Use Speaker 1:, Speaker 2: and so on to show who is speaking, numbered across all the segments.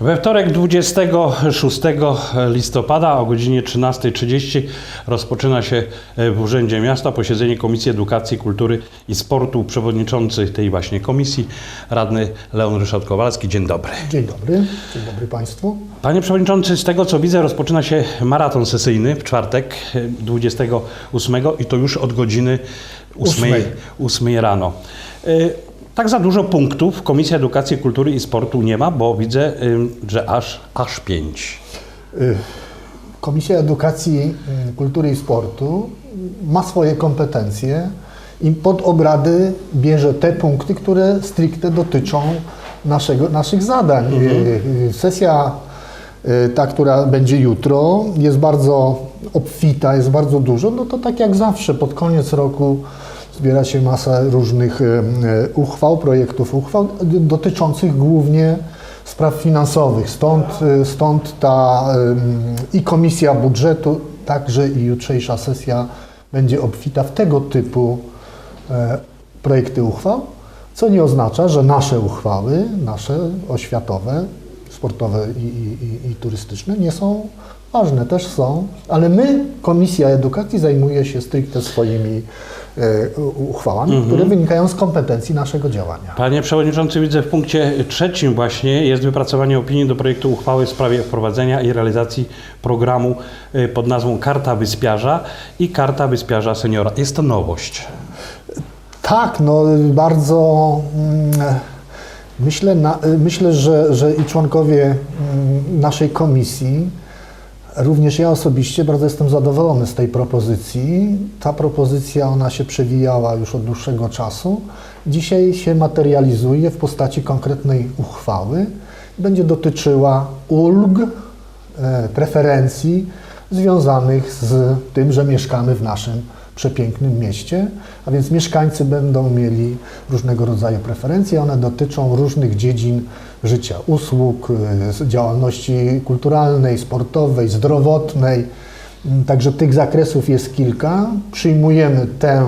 Speaker 1: We wtorek 26 listopada o godzinie 13.30 rozpoczyna się e, w Urzędzie Miasta posiedzenie Komisji Edukacji, Kultury i Sportu. Przewodniczący tej właśnie komisji, radny Leon Ryszard Kowalski. Dzień dobry.
Speaker 2: Dzień dobry, dzień dobry Państwu.
Speaker 1: Panie Przewodniczący, z tego co widzę rozpoczyna się maraton sesyjny w czwartek e, 28 i to już od godziny 8,
Speaker 2: Ósmej.
Speaker 1: 8 rano. Tak za dużo punktów Komisja Edukacji, Kultury i Sportu nie ma, bo widzę, y, że aż, aż 5.
Speaker 2: Y, Komisja Edukacji, y, Kultury i Sportu ma swoje kompetencje i pod obrady bierze te punkty, które stricte dotyczą naszego, naszych zadań. Y, y, Sesja y, ta, która będzie jutro, jest bardzo obfita, jest bardzo dużo, no to tak jak zawsze pod koniec roku zbiera się masa różnych y, y, uchwał, projektów uchwał dotyczących głównie spraw finansowych. Stąd, y, stąd ta i komisja budżetu, także i jutrzejsza sesja będzie obfita w tego typu e, projekty uchwał, co nie oznacza, że nasze uchwały, nasze oświatowe, sportowe i, i, i, turystyczne nie są ważne, też są, ale my, Komisja Edukacji, zajmuje się stricte swoimi e, uchwałami, które wynikają z kompetencji naszego działania.
Speaker 1: Panie Przewodniczący, widzę w punkcie trzecim właśnie jest wypracowanie opinii do projektu uchwały w sprawie wprowadzenia i realizacji programu y, pod nazwą Karta Wyspiarza i Karta Wyspiarza Seniora. Jest to nowość.
Speaker 2: Tak, no bardzo mm, myślę, na, myślę że, że i członkowie mm, naszej komisji, również ja osobiście bardzo jestem zadowolony z tej propozycji. Ta propozycja, ona się przewijała już od dłuższego czasu. Dzisiaj się materializuje w postaci konkretnej uchwały. Będzie dotyczyła ulg, e, preferencji związanych z tym, że mieszkamy w naszym przepięknym mieście, a więc mieszkańcy będą mieli różnego rodzaju preferencje. One dotyczą różnych dziedzin życia, usług, z- działalności kulturalnej, sportowej, zdrowotnej. Także tych zakresów jest kilka. Przyjmujemy tę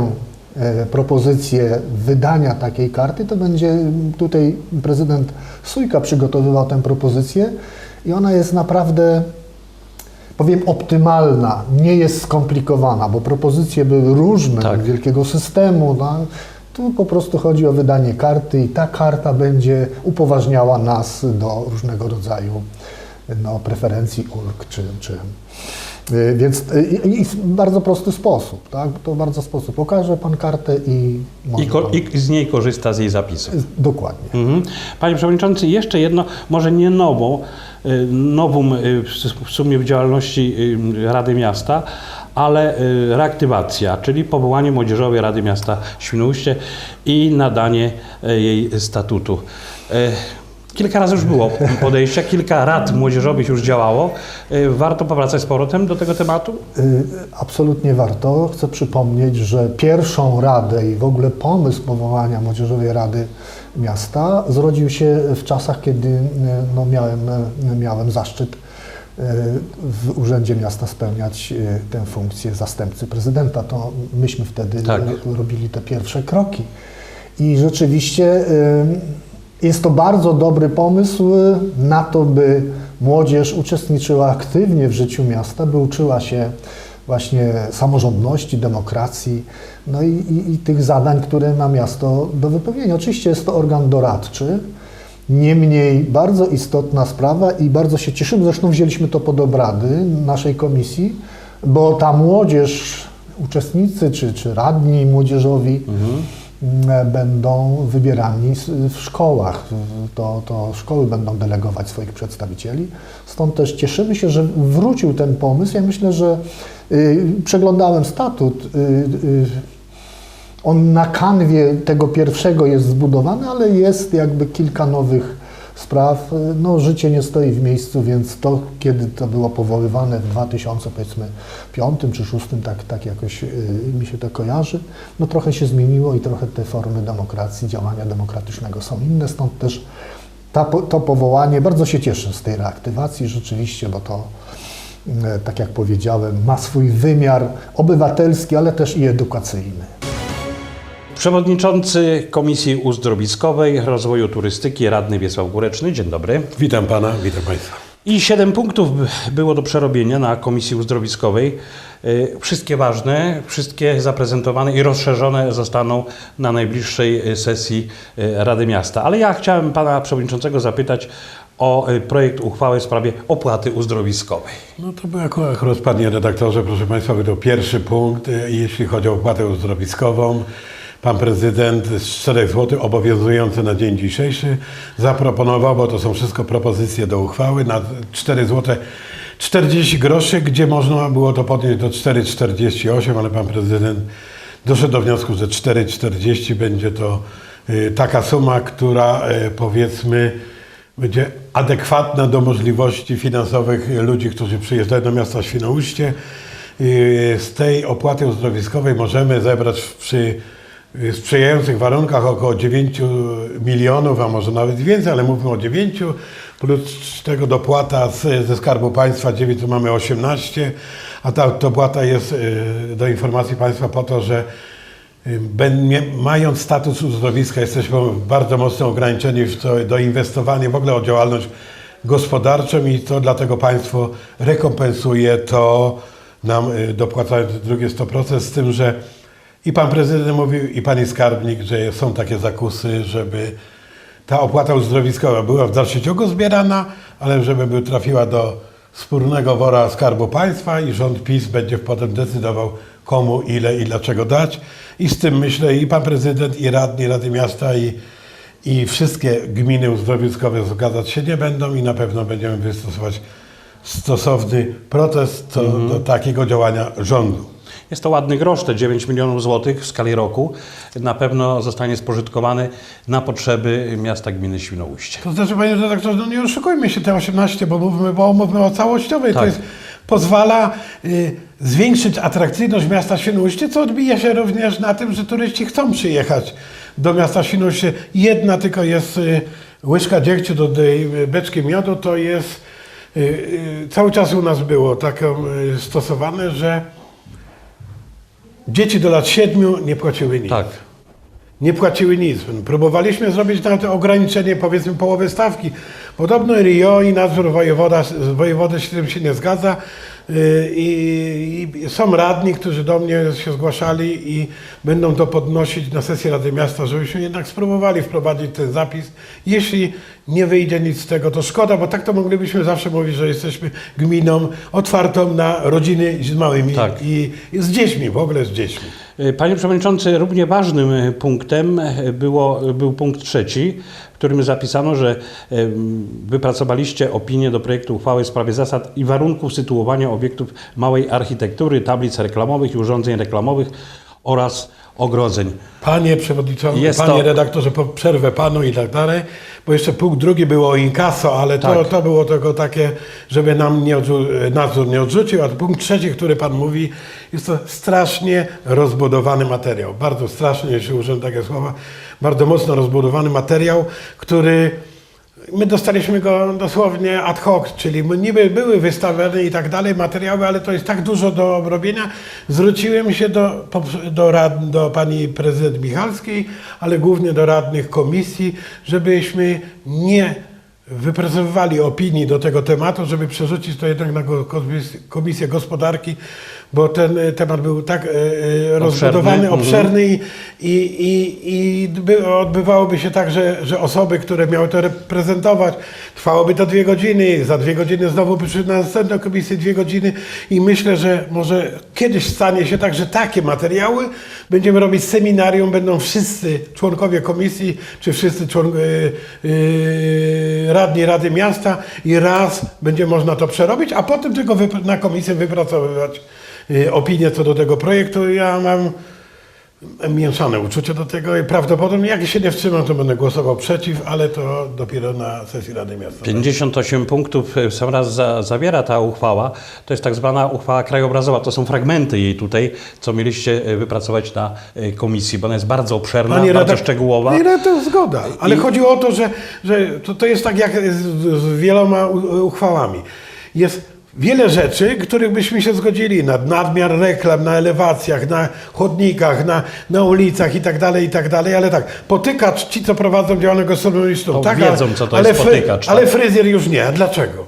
Speaker 2: e, propozycję wydania takiej karty, to będzie tutaj prezydent Sujka przygotowywał tę propozycję i ona jest naprawdę powiem optymalna, nie jest skomplikowana, bo propozycje były różne,
Speaker 1: Tak.
Speaker 2: wielkiego systemu. No. Tu po prostu chodzi o wydanie karty i ta karta będzie upoważniała nas do różnego rodzaju no, preferencji, ulg czy, czy więc y, i, i w bardzo prosty sposób, tak? To bardzo sposób. Pokaże Pan kartę i
Speaker 1: I, ko-
Speaker 2: pan-
Speaker 1: I z niej korzysta z jej zapisów.
Speaker 2: Dokładnie.
Speaker 1: Mhm. Panie Przewodniczący, jeszcze jedno, może nie nową, y, y, w sumie w działalności y, Rady Miasta, ale y, reaktywacja, czyli powołanie Młodzieżowej Rady Miasta Świnoujście i nadanie y, jej statutu. Kilka razy już było podejścia, kilka rad młodzieżowych już działało. Y, Warto powracać z powrotem do tego tematu?
Speaker 2: Y, Absolutnie warto. Chcę przypomnieć, że pierwszą radę i w ogóle pomysł powołania Młodzieżowej Rady Miasta zrodził się w czasach, kiedy y, no, miałem, miałem zaszczyt w Urzędzie Miasta spełniać tę funkcję zastępcy prezydenta. To myśmy wtedy
Speaker 1: Tak.
Speaker 2: robili te pierwsze kroki. I rzeczywiście jest to bardzo dobry pomysł na to, by młodzież uczestniczyła aktywnie w życiu miasta, by uczyła się właśnie samorządności, demokracji, no i, i, i tych zadań, które ma miasto do wypełnienia. Oczywiście jest to organ doradczy, niemniej bardzo istotna sprawa i bardzo się cieszymy, zresztą wzięliśmy to pod obrady naszej komisji, bo ta młodzież, uczestnicy czy, czy radni młodzieżowi, m, będą wybierani w szkołach. To, to szkoły będą delegować swoich przedstawicieli. Stąd też cieszymy się, że wrócił ten pomysł. Ja myślę, że y, przeglądałem statut. Y, y, on na kanwie tego pierwszego jest zbudowany, ale jest jakby kilka nowych spraw. No, życie nie stoi w miejscu, więc to, kiedy to było powoływane w 2005 czy 2006, tak, tak jakoś y, mi się to kojarzy, no trochę się zmieniło i trochę te formy demokracji, działania demokratycznego są inne, stąd też ta, to powołanie, bardzo się cieszę z tej reaktywacji rzeczywiście, bo to, y, tak jak powiedziałem, ma swój wymiar obywatelski, ale też i edukacyjny.
Speaker 1: Przewodniczący Komisji Uzdrowiskowej Rozwoju Turystyki, radny Wiesław Góreczny. Dzień dobry.
Speaker 3: Witam pana, witam państwa.
Speaker 1: I siedem punktów by- było do przerobienia na Komisji Uzdrowiskowej. Y, Wszystkie ważne, wszystkie zaprezentowane i rozszerzone zostaną na najbliższej y, sesji y, Rady Miasta. Ale ja chciałem pana przewodniczącego zapytać o projekt uchwały w sprawie opłaty uzdrowiskowej.
Speaker 3: No to był akurat rozpadnie redaktorze, proszę państwa, był to pierwszy punkt, jeśli chodzi o opłatę uzdrowiskową. Pan prezydent z 4 zł obowiązujący na dzień dzisiejszy zaproponował, bo to są wszystko propozycje do uchwały, na 4 zł 40 groszy, gdzie można było to podnieść do 4,48, ale pan prezydent doszedł do wniosku, że 4,40 będzie to y, taka suma, która y, powiedzmy będzie adekwatna do możliwości finansowych ludzi, którzy przyjeżdżają do miasta Świnoujście. Y, Z tej opłaty uzdrowiskowej możemy zebrać przy y, sprzyjających warunkach około 9 milionów, a może nawet więcej, ale mówimy o 9, plus tego dopłata z, ze Skarbu Państwa 9 to mamy 18, a ta dopłata jest y, do informacji Państwa po to, że y, Mając status uzdrowiska, jesteśmy bardzo mocno ograniczeni w to, do inwestowania w ogóle o działalność gospodarczą i to dlatego państwo rekompensuje to nam y, dopłacając drugie 100%, z tym, że i pan prezydent mówił, i pani skarbnik, że są takie zakusy, żeby ta opłata uzdrowiskowa była w dalszym ciągu zbierana, ale żeby by trafiła do wspólnego wora Skarbu Państwa i rząd PiS będzie potem decydował komu, ile i dlaczego dać. I z tym myślę i pan prezydent, i radni Rady Miasta, i, i wszystkie gminy uzdrowiskowe zgadzać się nie będą i na pewno będziemy wystosować stosowny protest co do takiego działania rządu.
Speaker 1: Jest to ładny grosz, te 9 milionów złotych w skali roku. Na pewno zostanie spożytkowany na potrzeby miasta gminy Świnoujście.
Speaker 3: To znaczy, panie redaktorze, no nie oszukujmy się te 18, bo mówimy, bo mówimy o całościowej. To
Speaker 1: Tak.
Speaker 3: jest, pozwala y, zwiększyć atrakcyjność miasta Świnoujście, co odbija się również na tym, że turyści chcą przyjechać do miasta Świnoujście. Jedna tylko jest y, łyżka dziegciu do tej beczki miodu, to jest y, y, cały czas u nas było taką y, stosowane, że dzieci do lat 7 nie płaciły nic
Speaker 1: Tak.
Speaker 3: nie płaciły nic. Próbowaliśmy zrobić nawet ograniczenie, powiedzmy, połowy stawki. Podobno Rio i nadzór wojewoda, wojewody się z tym się nie zgadza. Yy, I, I są radni, którzy do mnie się zgłaszali i będą to podnosić na sesji Rady Miasta, żebyśmy jednak spróbowali wprowadzić ten zapis. Jeśli nie wyjdzie nic z tego, to szkoda, bo tak to moglibyśmy zawsze mówić, że jesteśmy gminą otwartą na rodziny z małymi
Speaker 1: Tak.
Speaker 3: i, i z dziećmi, w ogóle z dziećmi.
Speaker 1: Y, Panie Przewodniczący, równie ważnym y, punktem y, było, był punkt trzeci, w którym zapisano, że wypracowaliście opinię do projektu uchwały w sprawie zasad i warunków sytuowania obiektów małej architektury, tablic reklamowych i urządzeń reklamowych oraz ogrodzeń.
Speaker 3: Panie przewodniczący,
Speaker 1: Jest
Speaker 3: panie
Speaker 1: to-
Speaker 3: redaktorze, przerwę panu i tak dalej, bo jeszcze punkt drugi było o inkaso, ale to,
Speaker 1: Tak.
Speaker 3: to było tylko takie, żeby nam nie odrzu- nadzór nie odrzucił, a punkt trzeci, który pan mówi, jest to strasznie rozbudowany materiał, bardzo strasznie, jeśli użyję takie słowa, bardzo mocno rozbudowany materiał, który My dostaliśmy go dosłownie ad hoc, czyli niby były wystawione i tak dalej materiały, ale to jest tak dużo do obrobienia. Zwróciłem się do, do, rad, do pani prezydent Michalskiej, ale głównie do radnych komisji, żebyśmy nie wypracowywali opinii do tego tematu, żeby przerzucić to jednak na Komisję Gospodarki, bo ten e, temat był tak e, e, rozbudowany,
Speaker 1: mhm.
Speaker 3: obszerny i, i, i, i by, odbywałoby się tak, że, że osoby, które miały to reprezentować, trwałoby to dwie godziny, za dwie godziny znowu by przyszły na następną komisję dwie godziny i myślę, że może kiedyś stanie się tak, że takie materiały będziemy robić seminarium, będą wszyscy członkowie komisji, czy wszyscy człon, y, radni Rady Miasta i raz będzie można to przerobić, a potem tylko na komisję wypracowywać opinię co do tego projektu. Ja mam mieszane uczucie do tego i prawdopodobnie jak się nie wstrzymam, to będę głosował przeciw, ale to dopiero na sesji Rady Miasta.
Speaker 1: 58 punktów w sam raz za, zawiera ta uchwała. To jest tak zwana uchwała krajobrazowa. To są fragmenty jej tutaj, co mieliście e, wypracować na komisji, bo ona jest bardzo obszerna, bardzo
Speaker 3: redak-
Speaker 1: szczegółowa.
Speaker 3: Panie redaktor, zgoda, ale
Speaker 1: I-
Speaker 3: chodzi o to, że, że to, to jest tak jak z, z wieloma uchwałami. Jest wiele rzeczy, których byśmy się zgodzili. Nad, nadmiar reklam na elewacjach, na chodnikach, na, na ulicach i tak dalej, i tak dalej, ale tak, potykacz, ci co prowadzą działalność gastronomiczną, tak,
Speaker 1: wiedzą,
Speaker 3: ale,
Speaker 1: co to
Speaker 3: ale
Speaker 1: jest potykacz,
Speaker 3: Ale
Speaker 1: tak?
Speaker 3: fryzjer już nie, a dlaczego?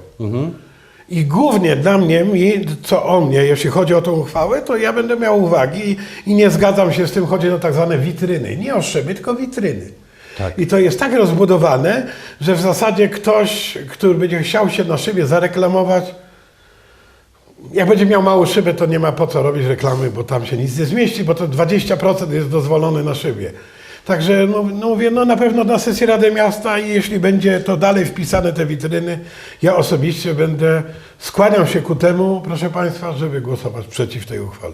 Speaker 3: I głównie dla mnie, mi, co o mnie, jeśli chodzi o tą uchwałę, to ja będę miał uwagi i, i nie zgadzam się z tym, chodzi o tak zwane witryny. Nie o szyby, tylko witryny.
Speaker 1: Tak.
Speaker 3: I to jest tak rozbudowane, że w zasadzie ktoś, który będzie chciał się na szybie zareklamować, jak będzie miał małą szybę, to nie ma po co robić reklamy, bo tam się nic nie zmieści, bo to 20% jest dozwolone na szybie. Także no, no mówię, no na pewno na sesji Rady Miasta i jeśli będzie to dalej wpisane te witryny, ja osobiście będę skłaniał się ku temu, proszę Państwa, żeby głosować przeciw tej uchwale.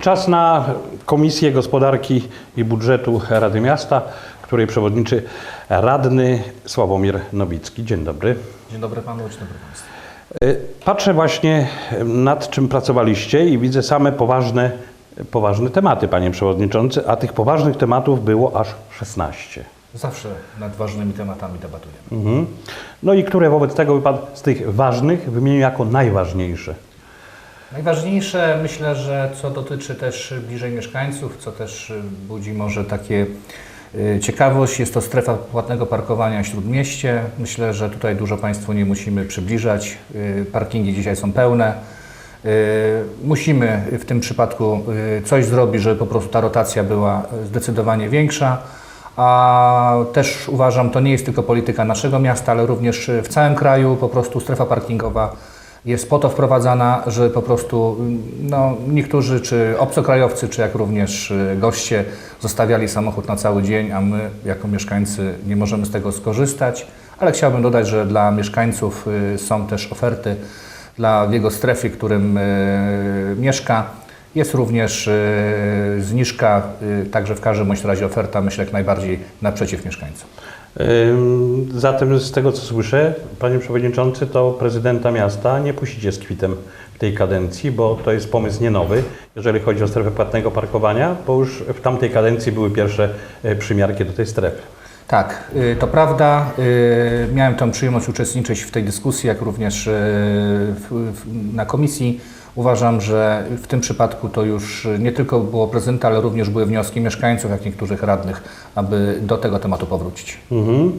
Speaker 1: Czas na Komisję Gospodarki i Budżetu Rady Miasta, której przewodniczy radny Sławomir Nowicki. Dzień dobry.
Speaker 4: Dzień dobry panu, dzień dobry państwu.
Speaker 1: Y, Patrzę właśnie nad czym pracowaliście i widzę same poważne, poważne tematy, panie przewodniczący, a tych poważnych tematów było aż 16.
Speaker 4: Zawsze nad ważnymi tematami debatujemy.
Speaker 1: Mhm. No i które wobec tego by pan z tych ważnych wymienił jako najważniejsze?
Speaker 4: Najważniejsze myślę, że co dotyczy też bliżej mieszkańców, co też budzi może takie ciekawość, jest to strefa płatnego parkowania w Śródmieście. Myślę, że tutaj dużo Państwu nie musimy przybliżać. Y, Parkingi dzisiaj są pełne. Y, Musimy w tym przypadku y, coś zrobić, żeby po prostu ta rotacja była y, zdecydowanie większa. A też uważam, to nie jest tylko polityka naszego miasta, ale również y, w całym kraju po prostu strefa parkingowa jest po to wprowadzana, że po prostu mm, no, niektórzy, czy obcokrajowcy, czy jak również y, goście zostawiali samochód na cały dzień, a my jako mieszkańcy nie możemy z tego skorzystać. Ale chciałbym dodać, że dla mieszkańców y, są też oferty dla jego strefie, którym y, mieszka. Jest również zniżka, także w każdym razie oferta, myślę, jak najbardziej naprzeciw mieszkańcom.
Speaker 1: Zatem z tego co słyszę, panie przewodniczący, to prezydenta miasta nie puścicie z kwitem w tej kadencji, bo to jest pomysł nie nowy, jeżeli chodzi o strefę płatnego parkowania, bo już w tamtej kadencji były pierwsze e, przymiarki do tej strefy.
Speaker 4: Tak, y, to prawda. y, Miałem tę przyjemność uczestniczyć w tej dyskusji, jak również w- na komisji. Uważam, że w tym przypadku to już nie tylko było prezydenta, ale również były wnioski mieszkańców, jak niektórych radnych, aby do tego tematu powrócić.
Speaker 1: Mhm.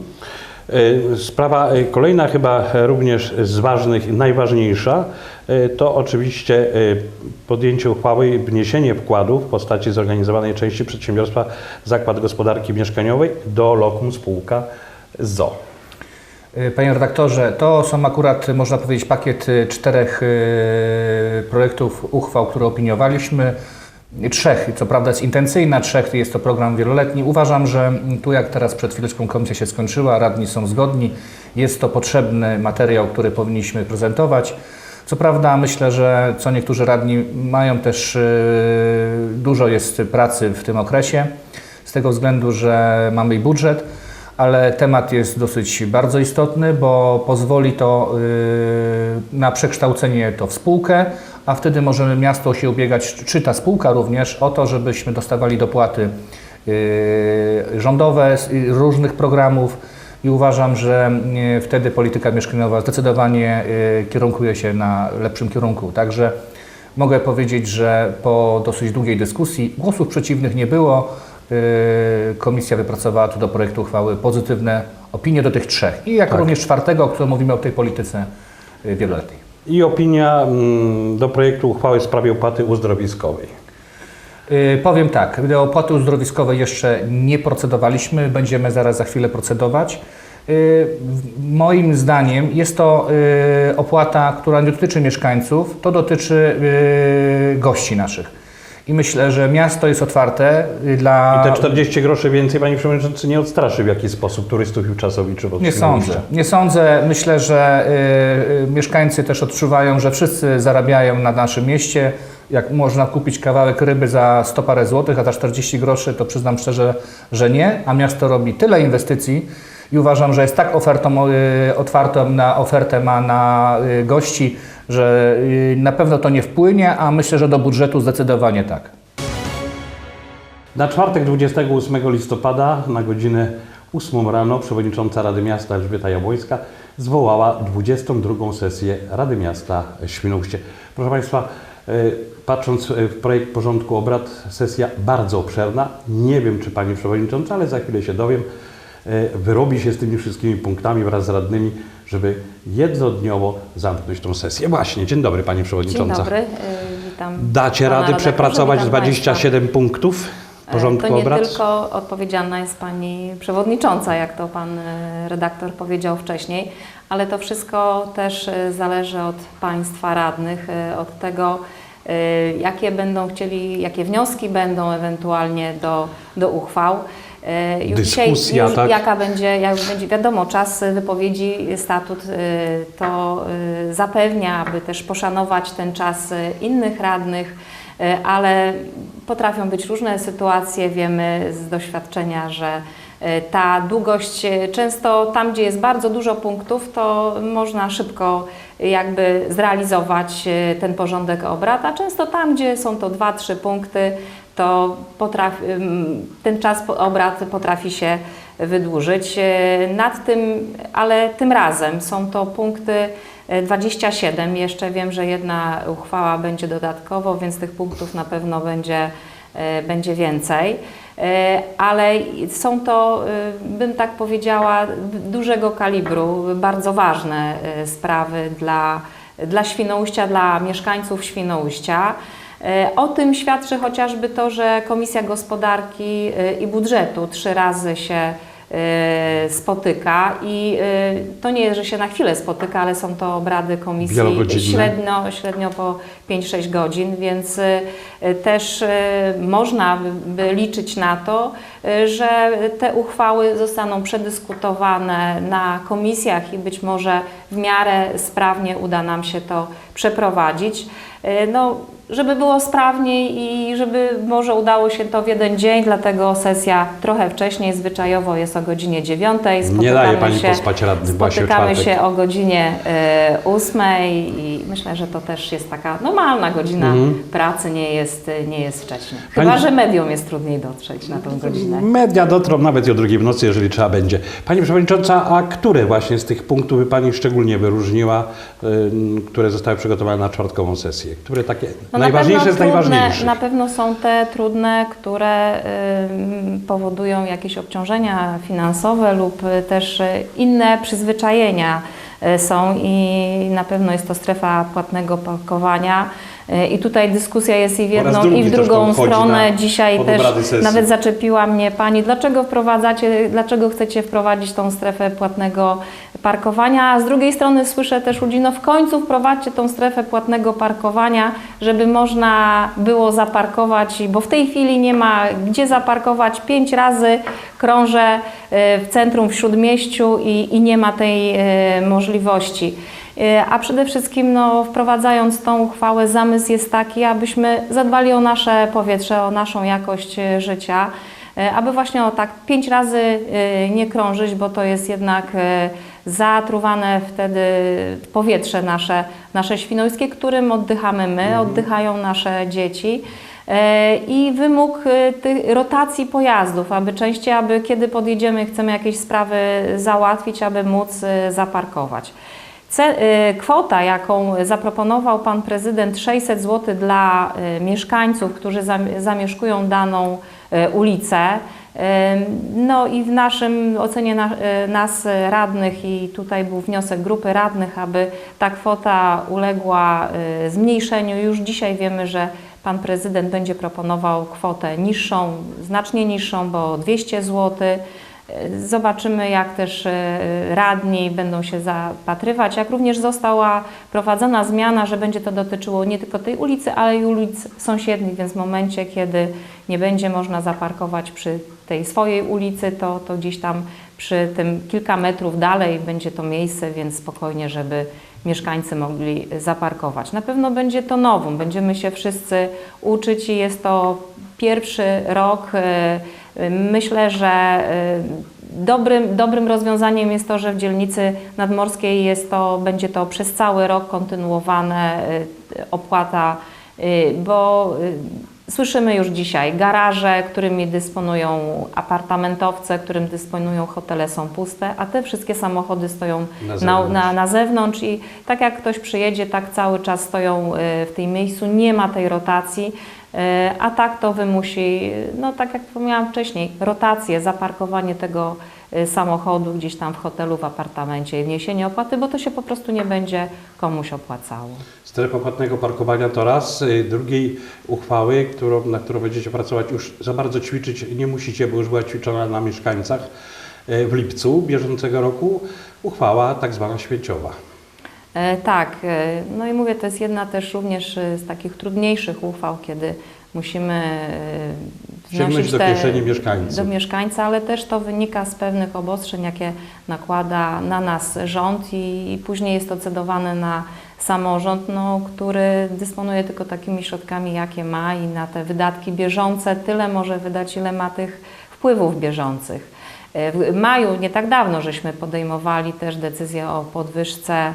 Speaker 1: E, Sprawa e, kolejna, chyba również z ważnych, najważniejsza, e, to oczywiście podjęcie uchwały i wniesienie wkładu w postaci zorganizowanej części przedsiębiorstwa Zakład Gospodarki Mieszkaniowej do lokum spółka ZO.
Speaker 4: Y, Panie redaktorze, to są akurat, można powiedzieć, pakiet y, czterech y, projektów uchwał, które opiniowaliśmy. Trzech, co prawda jest intencyjna, trzech jest to program wieloletni. Uważam, że tu jak teraz przed chwileczką komisja się skończyła, radni są zgodni, jest to potrzebny materiał, który powinniśmy prezentować. Co prawda myślę, że co niektórzy radni mają też dużo jest pracy w tym okresie, z tego względu, że mamy budżet ale temat jest dosyć bardzo istotny, bo pozwoli to y, na przekształcenie to w spółkę, a wtedy możemy miasto się ubiegać, czy ta spółka również, o to, żebyśmy dostawali dopłaty y, rządowe z y, różnych programów i uważam, że wtedy polityka mieszkaniowa zdecydowanie kierunkuje się na lepszym kierunku. Także mogę powiedzieć, że po dosyć długiej dyskusji głosów przeciwnych nie było. Yy, Komisja wypracowała tu do projektu uchwały pozytywne opinie do tych trzech. I jak również czwartego, o którym mówimy o tej polityce yy, wieloletniej.
Speaker 1: I opinia mm, do projektu uchwały w sprawie opłaty uzdrowiskowej.
Speaker 4: Yy, Powiem tak, do opłaty uzdrowiskowej jeszcze nie procedowaliśmy, będziemy zaraz za chwilę procedować. Moim zdaniem jest to opłata, która nie dotyczy mieszkańców, to dotyczy gości naszych. I myślę, że miasto jest otwarte yy, dla...
Speaker 1: I te 40 groszy więcej, panie przewodniczący, nie odstraszy w jakiś sposób turystów i czasowiczów
Speaker 4: Nie sądzę. Nie sądzę. Myślę, że y, y, mieszkańcy też odczuwają, że wszyscy zarabiają na naszym mieście. Jak można kupić kawałek ryby za 100 parę złotych, a za 40 groszy, to przyznam szczerze, że nie. A miasto robi tyle inwestycji i uważam, że jest tak ofertą, y, otwartą na ofertę ma na y, gości, że y, na pewno to nie wpłynie, a myślę, że do budżetu zdecydowanie tak.
Speaker 1: Na czwartek 28 listopada na godzinę 8 rano przewodnicząca Rady Miasta Elżbieta Jabłońska zwołała 22 sesję Rady Miasta Świnoujście. Proszę Państwa, e, patrząc w projekt porządku obrad, sesja bardzo obszerna. Nie wiem, czy Pani Przewodnicząca, ale za chwilę się dowiem, wyrobi się z tymi wszystkimi punktami wraz z radnymi, żeby jednodniowo zamknąć tą sesję. Właśnie, dzień dobry Pani
Speaker 5: Dzień
Speaker 1: Przewodnicząca.
Speaker 5: dobry, y, witam.
Speaker 1: Dacie rady przepracować
Speaker 5: witam
Speaker 1: 27 punktów
Speaker 5: państwa.
Speaker 1: porządku
Speaker 5: To nie
Speaker 1: obrad?
Speaker 5: tylko odpowiedzialna jest Pani Przewodnicząca, jak to Pan y, redaktor powiedział wcześniej, ale to wszystko też zależy od Państwa radnych, od tego, jakie będą chcieli, jakie wnioski będą ewentualnie do, do uchwał. Y, Już
Speaker 1: Dyskusja,
Speaker 5: dzisiaj,
Speaker 1: tak?
Speaker 5: jaka będzie, jak będzie wiadomo, czas wypowiedzi, statut y, to y, zapewnia, aby też poszanować ten czas innych radnych, ale potrafią być różne sytuacje. Wiemy z doświadczenia, że ta długość, często tam, gdzie jest bardzo dużo punktów, to można szybko jakby zrealizować ten porządek obrad, a często tam, gdzie są to dwa, trzy punkty, to potrafi, ten czas obrad potrafi się wydłużyć. Y, Nad tym, ale tym razem są to punkty y, 27. Jeszcze wiem, że jedna uchwała będzie dodatkowo, więc tych punktów na pewno będzie, y, będzie więcej. Y, Ale są to, y, bym tak powiedziała, dużego kalibru, bardzo ważne y, sprawy dla, dla Świnoujścia, dla mieszkańców Świnoujścia. E, O tym świadczy chociażby to, że Komisja Gospodarki e, i Budżetu trzy razy się e, spotyka i to nie, że się na chwilę spotyka, ale są to obrady komisji średnio, średnio po 5-6 godzin, więc też można by- liczyć na to, że te uchwały zostaną przedyskutowane na komisjach i być może w miarę sprawnie uda nam się to przeprowadzić. No, żeby było sprawniej i żeby może udało się to w jeden dzień, dlatego sesja trochę wcześniej, zwyczajowo jest o godzinie 9.
Speaker 1: Nie daje Pani pospać radnych właśnie w
Speaker 5: Spotykamy się o godzinie e, 8 i myślę, że to też jest taka normalna godzina pracy, nie jest, nie jest wcześnie. Chyba,
Speaker 1: Mhm. Pani-
Speaker 5: że mediom jest trudniej dotrzeć na tą godzinę.
Speaker 1: Media dotrą nawet i o drugiej w nocy, jeżeli trzeba będzie. Pani Przewodnicząca, a które właśnie z tych punktów by Pani szczególnie wyróżniła, y, które zostały przygotowane na czwartkową sesję? Które takie
Speaker 5: No
Speaker 1: najważniejsze z
Speaker 5: na pewno trudne,
Speaker 1: najważniejszych?
Speaker 5: Na pewno są te trudne, które powodują jakieś obciążenia finansowe lub y, też y, inne przyzwyczajenia y, są i na pewno jest to strefa płatnego parkowania. Y, I tutaj dyskusja jest i w jedną, i w drugą stronę.
Speaker 1: na-
Speaker 5: Dzisiaj też nawet zaczepiła mnie Pani, dlaczego wprowadzacie, dlaczego chcecie wprowadzić tą strefę płatnego parkowania, a z drugiej strony słyszę też ludzi, no w końcu wprowadźcie tą strefę płatnego parkowania, żeby można było zaparkować, bo w tej chwili nie ma gdzie zaparkować, pięć razy krążę y, w centrum, w Śródmieściu i, i nie ma tej y, możliwości. Y, A przede wszystkim no, wprowadzając tą uchwałę, zamysł jest taki, abyśmy zadbali o nasze powietrze, o naszą jakość y, życia, y, aby właśnie o tak pięć razy nie krążyć, bo to jest jednak zatruwane wtedy powietrze nasze, nasze świnoujskie, którym oddychamy my, oddychają nasze dzieci. E, I wymóg e, tych rotacji pojazdów, aby częściej, aby kiedy podjedziemy chcemy jakieś sprawy załatwić, aby móc e, zaparkować. E, kwota, jaką zaproponował pan prezydent 600 zł dla e, mieszkańców, którzy zam, zamieszkują daną e, ulicę, no i w naszym ocenie na, nas radnych i tutaj był wniosek grupy radnych, aby ta kwota uległa zmniejszeniu. Już dzisiaj wiemy, że pan prezydent będzie proponował kwotę niższą, znacznie niższą, bo 200 zł. Zobaczymy, jak też e, radni będą się zapatrywać, jak również została prowadzona zmiana, że będzie to dotyczyło nie tylko tej ulicy, ale i ulic sąsiednich, więc w momencie, kiedy nie będzie można zaparkować przy tej swojej ulicy, to, to gdzieś tam przy tym kilka metrów dalej będzie to miejsce, więc spokojnie, żeby mieszkańcy mogli zaparkować. Na pewno będzie to nowum, będziemy się wszyscy uczyć i jest to pierwszy rok. e, Myślę, że e, dobrym, dobrym rozwiązaniem jest to, że w dzielnicy nadmorskiej jest to, będzie to przez cały rok kontynuowane e, opłata, e, bo Słyszymy już dzisiaj, garaże, którymi dysponują apartamentowce, którym dysponują hotele są puste, a te wszystkie samochody stoją
Speaker 1: Na
Speaker 5: na,
Speaker 1: zewnątrz.
Speaker 5: na, na zewnątrz i tak jak ktoś przyjedzie, tak cały czas stoją y, w tym miejscu, nie ma tej rotacji, y, a tak to wymusi, no tak jak wspomniałam wcześniej, rotację, zaparkowanie tego y, samochodu gdzieś tam w hotelu, w apartamencie, wniesienie opłaty, bo to się po prostu nie będzie komuś opłacało.
Speaker 1: Strefa płatnego parkowania to raz. Y, Drugiej uchwały, którą, na którą będziecie pracować, już za bardzo ćwiczyć nie musicie, bo już była ćwiczona na mieszkańcach w lipcu bieżącego roku. Uchwała tak zwana śmieciowa.
Speaker 5: E, Tak, e, no i mówię, to jest jedna też również e, z takich trudniejszych uchwał, kiedy musimy
Speaker 1: Sięgnąć do kieszeni mieszkańców.
Speaker 5: Do mieszkańca, ale też to wynika z pewnych obostrzeń, jakie nakłada na nas rząd i, i później jest to cedowane na samorząd, no, który dysponuje tylko takimi środkami, jakie ma i na te wydatki bieżące tyle może wydać, ile ma tych wpływów bieżących. W maju, nie tak dawno, żeśmy podejmowali też decyzję o podwyżce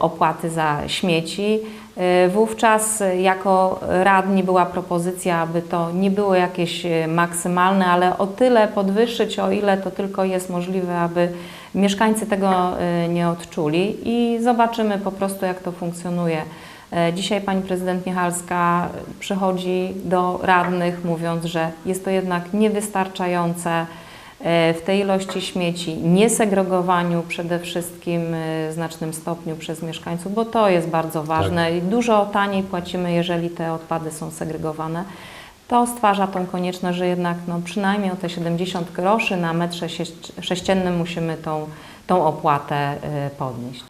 Speaker 5: opłaty za śmieci. E, Wówczas e, jako radni była propozycja, aby to nie było jakieś e, maksymalne, ale o tyle podwyższyć, o ile to tylko jest możliwe, aby mieszkańcy tego e, nie odczuli i zobaczymy po prostu, jak to funkcjonuje. E, Dzisiaj pani prezydent Michalska przychodzi do radnych, mówiąc, że jest to jednak niewystarczające e, w tej ilości śmieci, niesegregowaniu przede wszystkim e, w znacznym stopniu przez mieszkańców, bo to jest bardzo ważne i dużo taniej płacimy, jeżeli te odpady są segregowane. To stwarza tą konieczność, że jednak no, przynajmniej o te 70 groszy na metrze sześciennym musimy tą, tą opłatę e, podnieść.